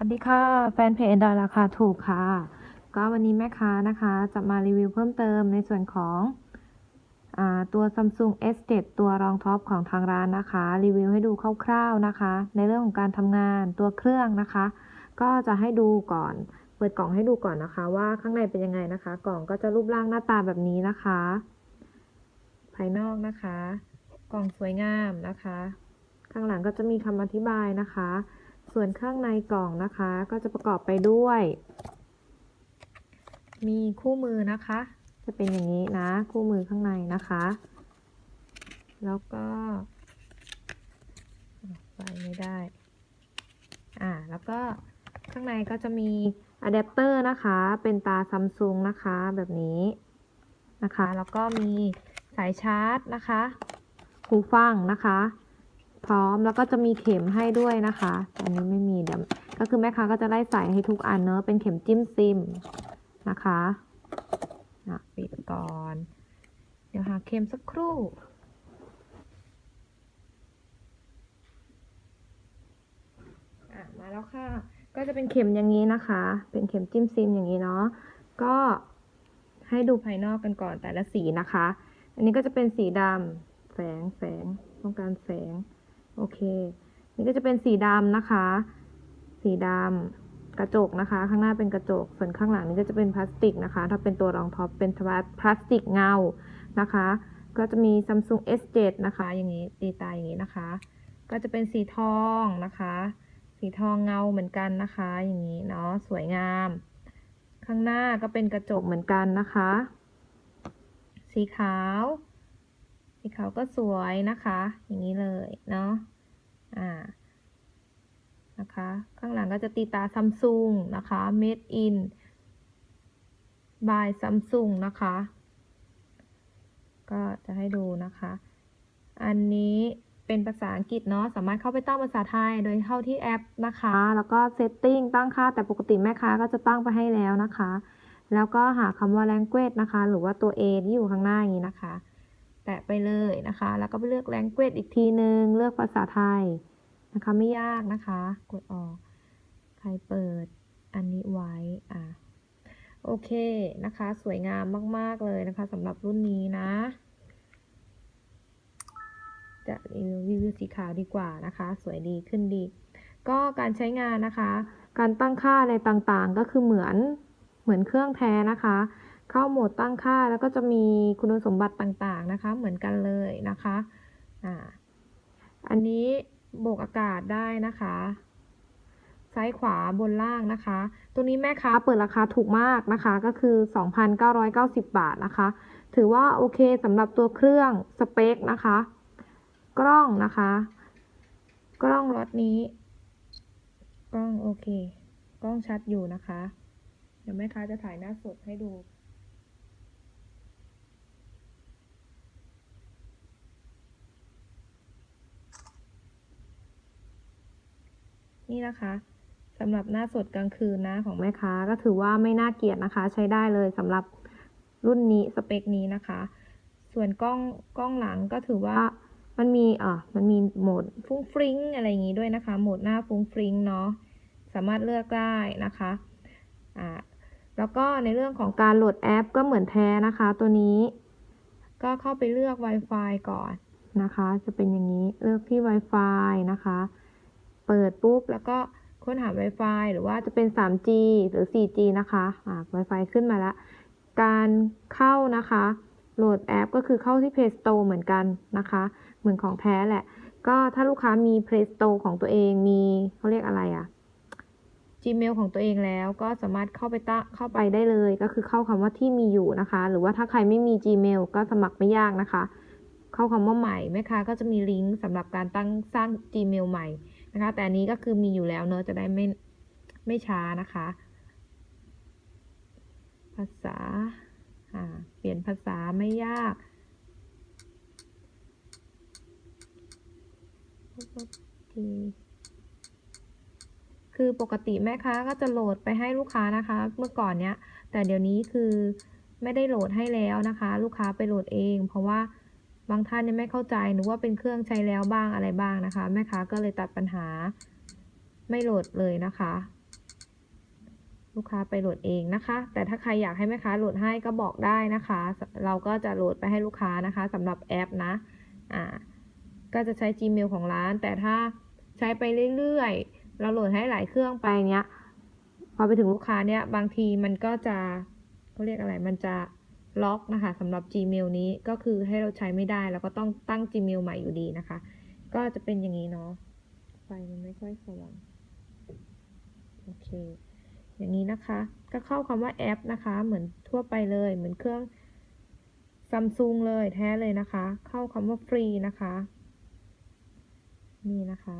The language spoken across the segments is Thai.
วัสดีค่ะ แฟนเพจดอยราคาถูกค่ะ ก็วันนี้แม่ค้านะคะจะมารีวิวเพิ่มเติมในส่วนของอตัว Samsung S7 ตัวรองท็อปของทางร้านนะคะ รีวิวให้ดูคร่าวๆนะคะ ในเรื่องของการทำงานตัวเครื่องนะคะ ก็จะให้ดูก่อนเปิดกล่องให้ดูก่อนนะคะ ว่าข้างในเป็นยังไงนะคะ กล่องก็จะรูปร่างหน้าตาแบบนี้นะคะ ภายนอกนะคะ กล่องสวยงามนะคะ ข้างหลังก็จะมีคำอธิบายนะคะ ส่วนข้างในกล่องนะคะ ก็จะประกอบไปด้วย มีคู่มือนะคะ จะเป็นอย่างนี้นะ คู่มือข้างในนะคะ แล้วก็ไปไม่ได้ อ่า แล้วก็ข้างในก็จะมีอะแดปเตอร์นะคะ เป็นตาซัมซุงนะคะ แบบนี้นะคะ แล้วก็มีสายชาร์จนะคะ หูฟังนะคะ พร้อมแล้วก็จะมีเข็มให้ด้วยนะคะแต่อันนี้ไม่มีเดี๋ยวก็คือแม่ค้าก็จะไล่ใส่ให้ทุกอันเนอะเป็นเข็มจิ้มซิมนะคะอะปิดก่อน เดี๋ยวหาเข็มสักครู่อมาแล้วค่ะ ก็จะเป็นเข็มอย่างนี้นะคะ เป็นเข็มจิ้มซิมอย่างนี้เนาะ ก็ให้ดูภายนอกกันก่อนแต่ละสีนะคะ อันนี้ก็จะเป็นสีดำแสงแสงต้องการแสง โอเค นี่ก็จะเป็นสีดำนะคะ สีดำกระจกนะคะ ข้างหน้าเป็นกระจก ส่วนข้างหลังนี่ก็จะเป็นพลาสติกนะคะ ถ้าเป็นตัวรองท็อปเป็นพลาสติกเงานะคะ ก็จะมี Samsung S7 นะคะ อย่างนี้ตีตาอย่างนี้นะคะ ก็จะเป็นสีทองนะคะ สีทองเงาเหมือนกันนะคะ อย่างนี้เนาะสวยงาม ข้างหน้าก็เป็นกระจกเหมือนกันนะคะ สีขาว สีขาวก็สวยนะคะ อย่างนี้เลยเนาะอ่านะคะ ข้างหลังก็จะตีตาซัมซุงนะคะ made in by Samsung นะคะ ก็จะให้ดูนะคะ อันนี้เป็นภาษาอังกฤษเนาะ สามารถเข้าไปตั้งภาษาไทย โดยเข้าที่แอปนะคะ แล้วก็เซตติ้งตั้งค่า แต่ปกติแม่ค้าก็จะตั้งไปให้แล้วนะคะ แล้วก็หาคำว่า language นะคะ หรือว่าตัว A ที่อยู่ข้างหน้าอย่างนี้นะคะ แตะไปเลยนะคะ แล้วก็ไปเลือก language อีกทีหนึ่งเลือกภาษาไทยนะคะ ไม่ยากนะคะ กดออก ใครเปิดอันนี้ไว้อะโอเคนะคะ สวยงามมาก ๆ เลยนะคะสำหรับรุ่นนี้นะ จะรีวิวสีขาวดีกว่านะคะ สวยดีขึ้นดี ก็การใช้งานนะคะ การตั้งค่าอะไรต่างๆ ก็คือเหมือนเหมือนเครื่องแท้นะคะ เข้าโหมดตั้งค่าแล้วก็จะมีคุณสมบัติต่างๆนะคะ เหมือนกันเลยนะคะอ่าอันนี้โบกอากาศได้นะคะ ซ้ายขวาบนล่างนะคะ ตัวนี้แม่ค้าเปิดราคาถูกมากนะคะ ก็คือ 2,990 บาทนะคะ ถือว่าโอเคสำหรับตัวเครื่องสเปคนะคะ กล้องนะคะ กล้องรถนี้ กล้องโอเค กล้องชัดอยู่นะคะ เดี๋ยวแม่ค้าจะถ่ายหน้าสดให้ดู นี่นะคะสำหรับหน้าสดกลางคืนนะของแม่ค้าก็ถือว่าไม่น่าเกลียดนะคะ ใช้ได้เลยสำหรับรุ่นนี้สเปคนี้นะคะ ส่วนกล้องกล้องหลังก็ถือว่ามันมีอะมันมีโหมดฟุ้งฟริ้งอะไรอย่างนี้ด้วยนะคะ โหมดหน้าฟุ้งฟริ้งเนาะสามารถเลือกได้นะคะอ่าแล้วก็ในเรื่องของการโหลดแอปก็เหมือนแท้นะคะ ตัวนี้ ก็เข้าไปเลือก Wi-Fi ก่อนนะคะ จะเป็นอย่างนี้เลือกที่ Wi-Fi นะคะ เปิดปุ๊บแล้วก็ค้นหา Wi-Fi หรือว่าจะเป็น 3G หรือ 4G นะคะอ่า Wi-Fi ขึ้นมาแล้ว การเข้านะคะ โหลดแอปก็คือเข้าที่ Play Store เหมือนกันนะคะ เหมือนของแท้แหละ ก็ถ้าลูกค้ามี Play Store ของตัวเอง มีเขาเรียกอะไรอะ Gmail ของตัวเองแล้วก็สามารถเข้าไปตั้งเข้าไปได้เลย ก็คือเข้าคำว่าที่มีอยู่นะคะ หรือว่าถ้าใครไม่มี Gmail ก็สมัครไม่ยากนะคะ เข้าคำว่าใหม่แม่ค้าก็จะมีลิงก์สำหรับการตั้งสร้าง Gmail ใหม่ นะคะ แต่อันนี้ก็คือมีอยู่แล้วเนอะจะได้ไม่ไม่ช้านะคะ ภาษาอ่าเปลี่ยนภาษาไม่ยากคือปกติแม่ค้าก็จะโหลดไปให้ลูกค้านะคะ เมื่อก่อนเนี้ย แต่เดี๋ยวนี้คือไม่ได้โหลดให้แล้วนะคะ ลูกค้าไปโหลดเอง เพราะว่า บางท่านเนี่ยไม่เข้าใจนึกว่าเป็นเครื่องใช้แล้วบ้างอะไรบ้างนะคะ แม่ค้าก็เลยตัดปัญหาไม่โหลดเลยนะคะ ลูกค้าไปโหลดเองนะคะ แต่ถ้าใครอยากให้แม่ค้าโหลดให้ก็บอกได้นะคะ เราก็จะโหลดไปให้ลูกค้านะคะสำหรับแอปนะอ่าก็จะใช้ Gmail ของร้าน แต่ถ้าใช้ไปเรื่อยๆ เราโหลดให้หลายเครื่องไปเนี้ยพอไปถึงลูกค้าเนี่ยบางทีมันก็จะเขาเรียกอะไรมันจะ ล็อกนะคะสำหรับ Gmail นี้ก็คือให้เราใช้ไม่ได้ แล้วก็ต้องตั้ง Gmail ใหม่อยู่ดีนะคะ ก็จะเป็นอย่างนี้เนาะไฟมันไม่ค่อยสว่างโอเค อย่างนี้นะคะ ก็เข้าคำว่าแอปนะคะ เหมือนทั่วไปเลย เหมือนเครื่องซัมซุงเลยแท้เลยนะคะ เข้าคำว่าฟรีนะคะ นี่นะคะ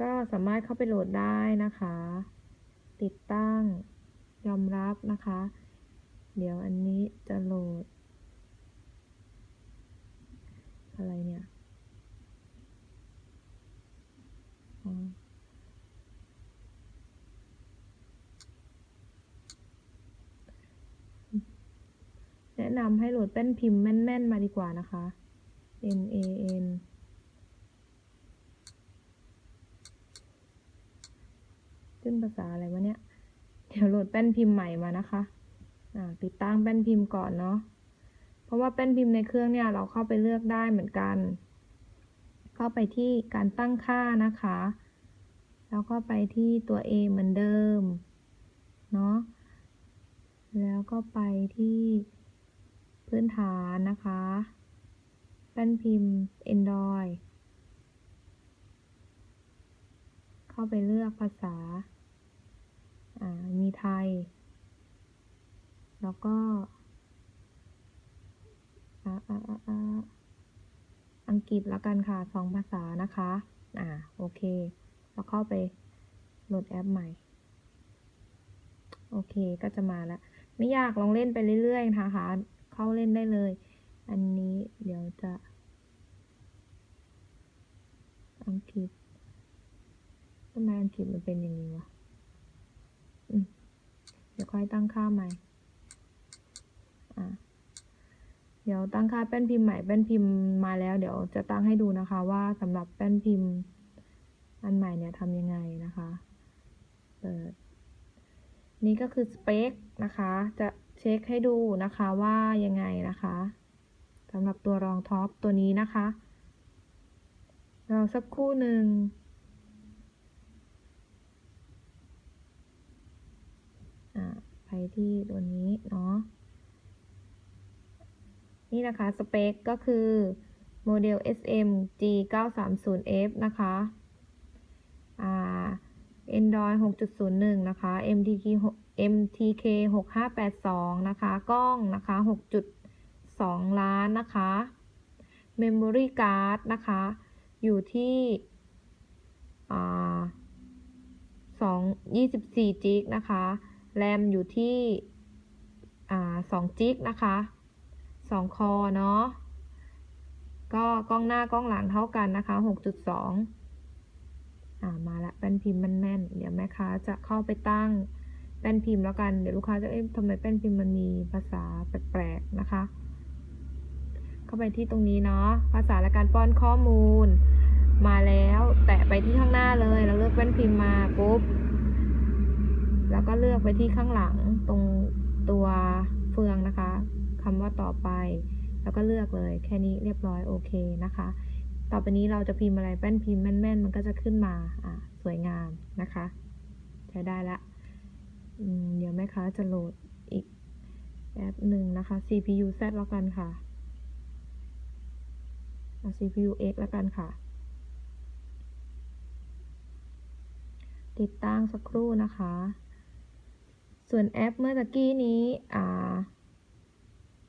ก็สามารถเข้าไปโหลดได้นะคะ ติดตั้งยอมรับนะคะ เดี๋ยวอันนี้จะโหลด อะไรเนี่ย แนะนำให้โหลดแป้นพิมพ์แม่น ๆ มาดีกว่านะคะ M A N ขึ้นภาษาอะไรวะเนี่ย เดี๋ยวโหลดแป้นพิมพ์ใหม่มานะคะ ติดตั้งแป้นพิมพ์ก่อนเนาะ เพราะว่าแป้นพิมพ์ในเครื่องเนี่ยเราเข้าไปเลือกได้เหมือนกัน เข้าไปที่การตั้งค่านะคะ แล้วก็ไปที่ตัว A เหมือนเดิม เนาะ แล้วก็ไปที่พื้นฐานนะคะ แป้นพิมพ์ Android เข้าไปเลือกภาษาอ่ามีไทย แล้วก็อังกฤษแล้วกันค่ะสองภาษานะคะ อ่า โอเค แล้วเข้าไปโหลดแอปใหม่ โอเค ก็จะมาแล้ว ไม่ยากลองเล่นไปเรื่อยๆนะคะ เข้าเล่นได้เลย อันนี้เดี๋ยวจะ อังกฤษทำไมอังกฤษมันเป็นอย่างนี้วะ เดี๋ยวค่อยตั้งค่าใหม่ อ่า เดี๋ยวตั้งค่าแป้นพิมพ์ใหม่แป้นพิมพ์มาแล้ว เดี๋ยวจะตั้งให้ดูนะคะว่าสำหรับแป้นพิมพ์ อันใหม่เนี่ยทำยังไงนะคะเปิดนี่ก็คือสเปคนะคะ จะเช็คให้ดูนะคะว่ายังไงนะคะสำหรับตัวรองท็อปตัวนี้นะคะเราสักครู่หนึ่งอ่าไปที่ตัวนี้เนาะ นี่นะคะสเปคก็คือโมเดล SM G930F นะคะ อ่า Android 6.01 นะคะ MTK MTK 6582 นะคะ กล้องนะคะ 6.2 ล้านนะคะ Memory Card นะคะ อยู่ที่อ่า2 24 จิกนะคะ แรมอยู่ที่อ่า2จิกนะคะ 2คอเนาะก็กล้องหน้ากล้องหลังเท่ากันนะคะ6.2อ่ามาละแป้นพิมพ์มันแม่น เดี๋ยวแม่ค้าจะเข้าไปตั้งแป้นพิมพ์แล้วกัน เดี๋ยวลูกค้าจะเอ๊ะทำไมแป้นพิมพ์มันมีภาษาแปลกๆนะคะ เข้าไปที่ตรงนี้เนาะภาษาและการป้อนข้อมูล มาแล้วแตะไปที่ข้างหน้าเลยแล้วเลือกแป้นพิมพ์มาปุ๊บแล้วก็เลือกไปที่ข้างหลังตรงตัวเฟืองนะคะ คำว่าต่อไป แล้วก็เลือกเลย แค่นี้เรียบร้อยโอเคนะคะ ต่อไปนี้เราจะพิมพ์อะไรแป้นพิมพ์แม่นๆ มันก็จะขึ้นมาอ่าสวยงามนะคะ ใช้ได้ละเดี๋ยวแม่ค้าจะโหลดอีกแอปหนึ่งนะคะ CPU Z แล้วกันค่ะ CPU X แล้วกันค่ะ ติดตั้งสักครู่นะคะ ส่วนแอปเมื่อตะกี้นี้อ่า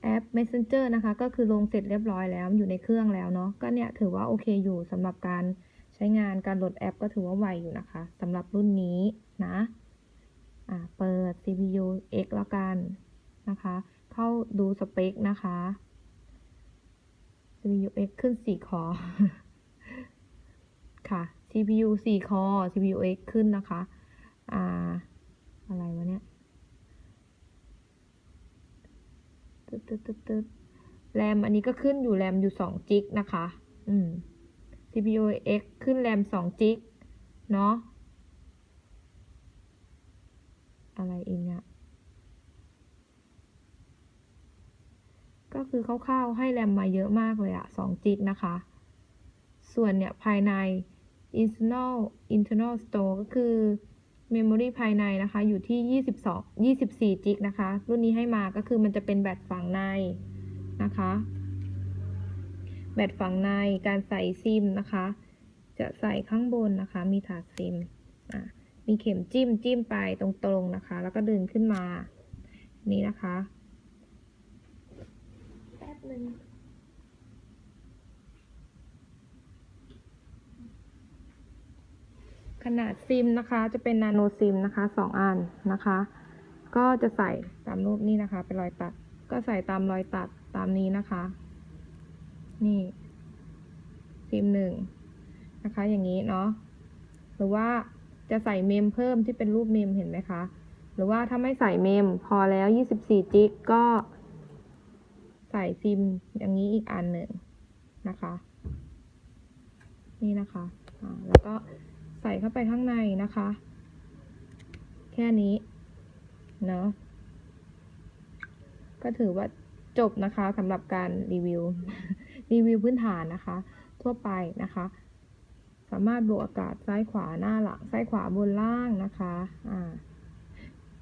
แอป Messenger นะคะ ก็คือลงเสร็จเรียบร้อยแล้วอยู่ในเครื่องแล้วเนาะก็เนี่ยถือว่าโอเคอยู่สำหรับการใช้งานการโหลดแอป ก็ถือว่าไวอยู่นะคะสำหรับรุ่นนี้นะอ่าเปิด CPU X แล้วกันนะคะ เข้าดูสเปคนะคะ CPU X ขึ้น 4 คอค่ะ CPU 4 คอ CPU X ขึ้นนะคะ อ่า อะไรวะเนี่ย ตึ๊ดตึ๊ดตึ๊ดตึ๊ดแรมอันนี้ก็ขึ้นอยู่แรมอยู่สองจิกนะคะ อืม CPU X ขึ้นแรมสองจิกเนาะ อะไรอีกเนี่ย ก็คือคร่าวๆให้แรมมาเยอะมากเลยอะ2จิกนะคะ ส่วนเนี่ยภายใน internal internal store ก็คือ memory ภายในนะคะ อยู่ที่ 22 24 จิกนะคะ รุ่นนี้ให้มาก็คือมันจะเป็นแบตฝังในนะคะ แบตฝังในการใส่ซิมนะคะ จะใส่ข้างบนนะคะ มีถาดซิมมีเข็มจิ้มจิ้มไปตรงๆนะคะ แล้วก็ดึงขึ้นมา นี่นะคะ แป๊บนึง ขนาดซิมนะคะ จะเป็นนาโนซิมนะคะสองอันนะคะ ก็จะใส่ตามรูปนี้นะคะ เป็นรอยตัด ก็ใส่ตามรอยตัดตามนี้นะคะ นี่ ซิมหนึ่งนะคะ อย่างนี้เนาะหรือว่าจะใส่เมมเพิ่มที่เป็นรูปเมมเห็นไหมคะ หรือว่าถ้าไม่ใส่เมมพอแล้ว 24 จิกก็ ใส่ซิมอย่างนี้อีกอันหนึ่งนะคะ นี่นะคะ แล้วก็ ส่เข้าไปข้างในนะคะ แค่นี้ เนาะก็ถือว่าจบนะคะสำหรับการรีวิว รีวิวพื้นฐานนะคะ ทั่วไปนะคะ สามารถบวกอากาศซ้ายขวาหน้าหลังซ้ายขวาบนล่างนะคะอ่า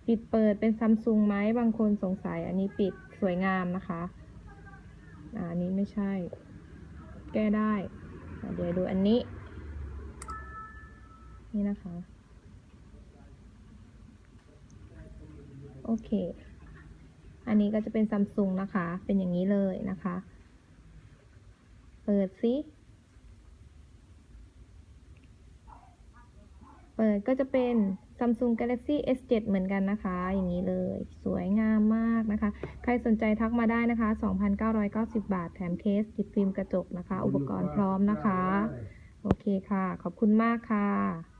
ปิดเปิดเป็นซัมซุงไหมบางคนสงสัย อันนี้ปิดสวยงามนะคะอ่าอันนี้ไม่ใช่ แก้ได้ เดี๋ยวดูอันนี้ นี่นะคะ โอเค อันนี้ก็จะเป็นซัมซุงนะคะ เป็นอย่างนี้เลยนะคะ เปิดซิเปิดก็จะเป็น Samsung Galaxy S7 เหมือนกันนะคะ อย่างนี้เลย สวยงามมากนะคะ ใครสนใจทักมาได้นะคะ 2,990 บาท แถมเคส ติดฟิล์มกระจกนะคะ อุปกรณ์พร้อมนะคะ โอเคค่ะ ขอบคุณมากค่ะ